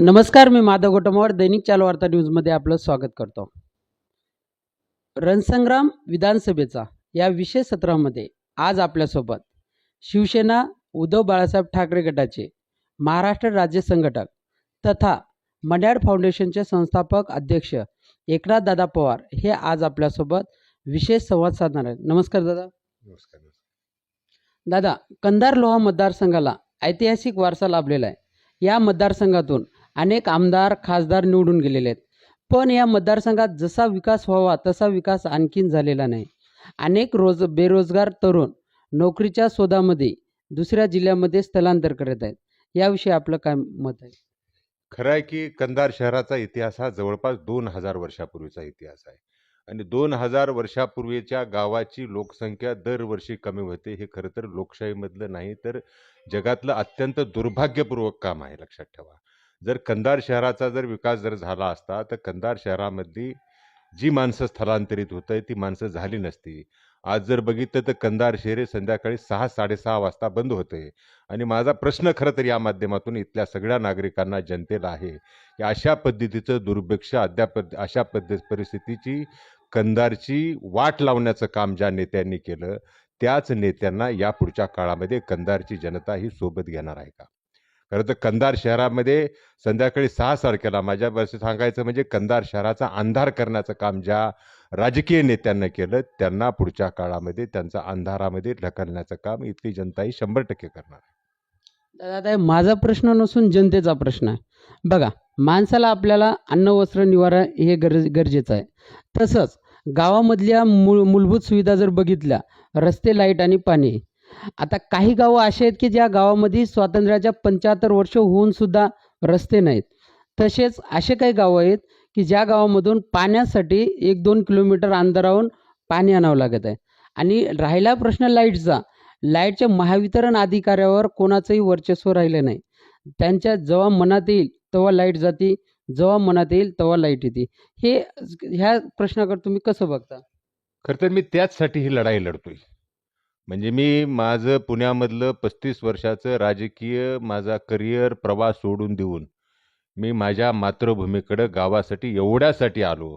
नमस्कार मी माधव गोटमवार दैनिक चालू वार्ता न्यूजमध्ये आपलं स्वागत करतो. रणसंग्राम विधानसभेचा या विशेष सत्रामध्ये आज आपल्यासोबत शिवसेना उद्धव बाळासाहेब ठाकरे गटाचे महाराष्ट्र राज्य संघटक तथा मड्याड फाउंडेशनचे संस्थापक अध्यक्ष एकनाथदादा पवार हे आज आपल्यासोबत विशेष संवाद साधणार आहेत. नमस्कार दादा. नमस्कार. दादा कंधार लोहा मतदारसंघाला ऐतिहासिक वारसा लाभलेला आहे. या मतदारसंघातून अनेक आमदार खासदार निवडून गेलेले आहेत. पण या मतदारसंघात जसा विकास व्हावा तसा विकास आणखीन झालेला नाही. अनेक रोज बेरोजगार तरुण नोकरीच्या शोधामध्ये दुसऱ्या जिल्ह्यामध्ये स्थलांतर करत आहेत. याविषयी आपलं काय मत आहे? खरं आहे की कंधार शहराचा इतिहास हा जवळपास दोन हजार वर्षापूर्वीचा इतिहास आहे. आणि दोन हजार वर्षापूर्वीच्या गावाची लोकसंख्या दरवर्षी कमी होते हे खरं तर लोकशाहीमधलं नाही तर जगातलं अत्यंत दुर्भाग्यपूर्वक काम आहे लक्षात ठेवा. जर कंधार शहराचा जर विकास जर झाला असता तर कंधार शहरामधली जी माणसं स्थलांतरित होत आहे ती माणसं झाली नसती. आज जर बघितलं तर कंधार शहर हे संध्याकाळी सहा साडेसहा वाजता बंद होते. आणि माझा प्रश्न खरं तर या माध्यमातून इथल्या सगळ्या नागरिकांना जनतेला आहे की अशा पद्धतीचं दुर्भिक्ष अद्याप अशा पद्धत परिस्थितीची कंधारची वाट लावण्याचं काम ज्या नेत्यांनी केलं त्याच नेत्यांना या पुढच्या काळामध्ये कंधारची जनता ही सोबत घेणार आहे का? खरं तर कंधार शहरामध्ये संध्याकाळी सहा तारखेला माझ्या वर्षी सांगायचं म्हणजे कंधार शहराचा अंधार करण्याचं काम ज्या राजकीय नेत्यांना केलं त्यांना पुढच्या काळामध्ये त्यांचा अंधारामध्ये ढकलण्याचं काम इथली जनता ही शंभर टक्के करणार आहे. दादा माझा प्रश्न नसून जनतेचा प्रश्न आहे. बघा माणसाला आपल्याला अन्न वस्त्र निवारा हे गरज गरजेचं आहे. तसंच गावामधल्या मूळ मूलभूत सुविधा जर बघितल्या रस्ते लाइट आणि पाणी आता काही गावं अशी आहेत की ज्या गावामध्ये स्वातंत्र्याच्या पंच्याहत्तर वर्ष होऊन सुद्धा रस्ते नाहीत. तसेच असे काही गावं आहेत की ज्या गावामधून पाण्यासाठी एक दोन किलोमीटर अंतरावरून पाणी आणावं लागत आहे. आणि राहिला प्रश्न लाईटचा. लाईटच्या महावितरण अधिकाऱ्यावर कोणाचंही वर्चस्व राहिलं नाही. त्यांच्या जेव्हा मनात येईल तेव्हा लाइट जाते जेव्हा मनात येईल तेव्हा लाइट येते. हे ह्या प्रश्नाकडे तुम्ही कसं बघता? खरं तर मी त्याचसाठी ही लढाई लढतोय. म्हणजे मी माझं पुण्यामधलं पस्तीस वर्षाचं राजकीय माझा करिअर प्रवास सोडून देऊन मी माझ्या मातृभूमीकडं गावासाठी एवढ्यासाठी आलो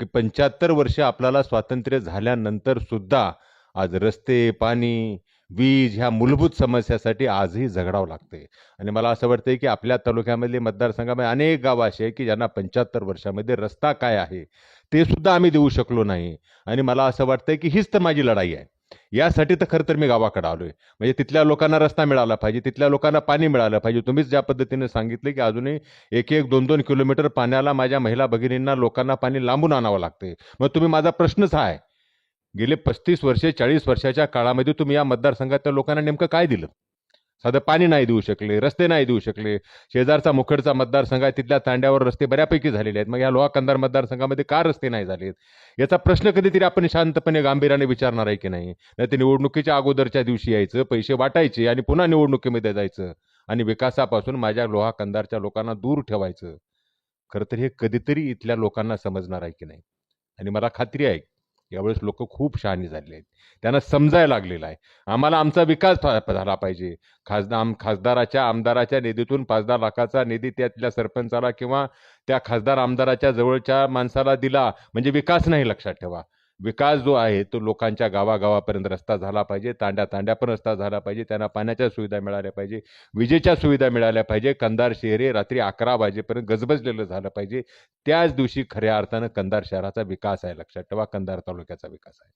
की पंच्याहत्तर वर्ष आपल्याला स्वातंत्र्य झाल्यानंतर सुद्धा आज रस्ते पाणी वीज ह्या मूलभूत समस्यासाठी आजही झगडावं लागते आणि मला असं वाटतंय की आपल्या तालुक्यामधले मतदारसंघामध्ये अनेक गावं असे आहे की ज्यांना पंच्याहत्तर वर्षामध्ये रस्ता काय आहे ते सुद्धा आम्ही देऊ शकलो नाही. आणि मला असं वाटतंय की हीच तर माझी लढाई आहे. यासाठी तर खरं तर मी गावाकडे आलोय. म्हणजे तिथल्या लोकांना रस्ता मिळाला पाहिजे तिथल्या लोकांना पाणी मिळालं पाहिजे. तुम्हीच ज्या पद्धतीने सांगितले की अजूनही एक एक दोन दोन किलोमीटर पाण्याला माझ्या महिला भगिनींना लोकांना पाणी लांबून आणावं लागते मग तुम्ही माझा प्रश्नच हा आहे. गेले पस्तीस वर्षे चाळीस वर्षाच्या काळामध्ये तुम्ही या मतदारसंघातल्या लोकांना नेमकं काय दिलं? साधं पाणी नाही देऊ शकले रस्ते नाही देऊ शकले. शेजारचा मुखेडचा मतदारसंघ आहे तिथल्या तांड्यावर रस्ते बऱ्यापैकी झालेले आहेत. मग या लोहा कंदार मतदारसंघामध्ये का रस्ते नाही झालेत? याचा प्रश्न कधीतरी आपण शांतपणे गांभीर्याने विचारणार आहे की नाही? नाही ते निवडणुकीच्या अगोदरच्या दिवशी यायचं पैसे वाटायचे आणि पुन्हा निवडणुकीमध्ये जायचं आणि विकासापासून माझ्या लोहा कंदारच्या लोकांना दूर ठेवायचं. खरं तर हे कधीतरी इथल्या लोकांना समजणार आहे की नाही? आणि मला खात्री आहे यावेळेस लोक खूप शहाणी झाले आहेत. त्यांना समजायला लागलेलं आहे. आम्हाला आमचा विकास झाला पाहिजे. खासदार आम खासदाराच्या आमदाराच्या निधीतून पाच दहा लाखाचा निधी त्यातल्या सरपंचाला किंवा त्या खासदार आमदाराच्या जवळच्या माणसाला दिला. म्हणजे विकास नाही लक्षात ठेवा. विकास जो आहे तो लोकांच्या गावागावापर्यंत रस्ता झाला पाहिजे तांड्या तांड्या पण रस्ता झाला पाहिजे त्यांना पाण्याच्या सुविधा मिळाल्या पाहिजे विजेच्या सुविधा मिळाल्या पाहिजे कंधार शहरे रात्री अकरा वाजेपर्यंत गजबजलेलं झालं पाहिजे. त्याच दिवशी खऱ्या अर्थानं कंधार शहराचा विकास आहे लक्षात ठेवा कंधार तालुक्याचा विकास आहे.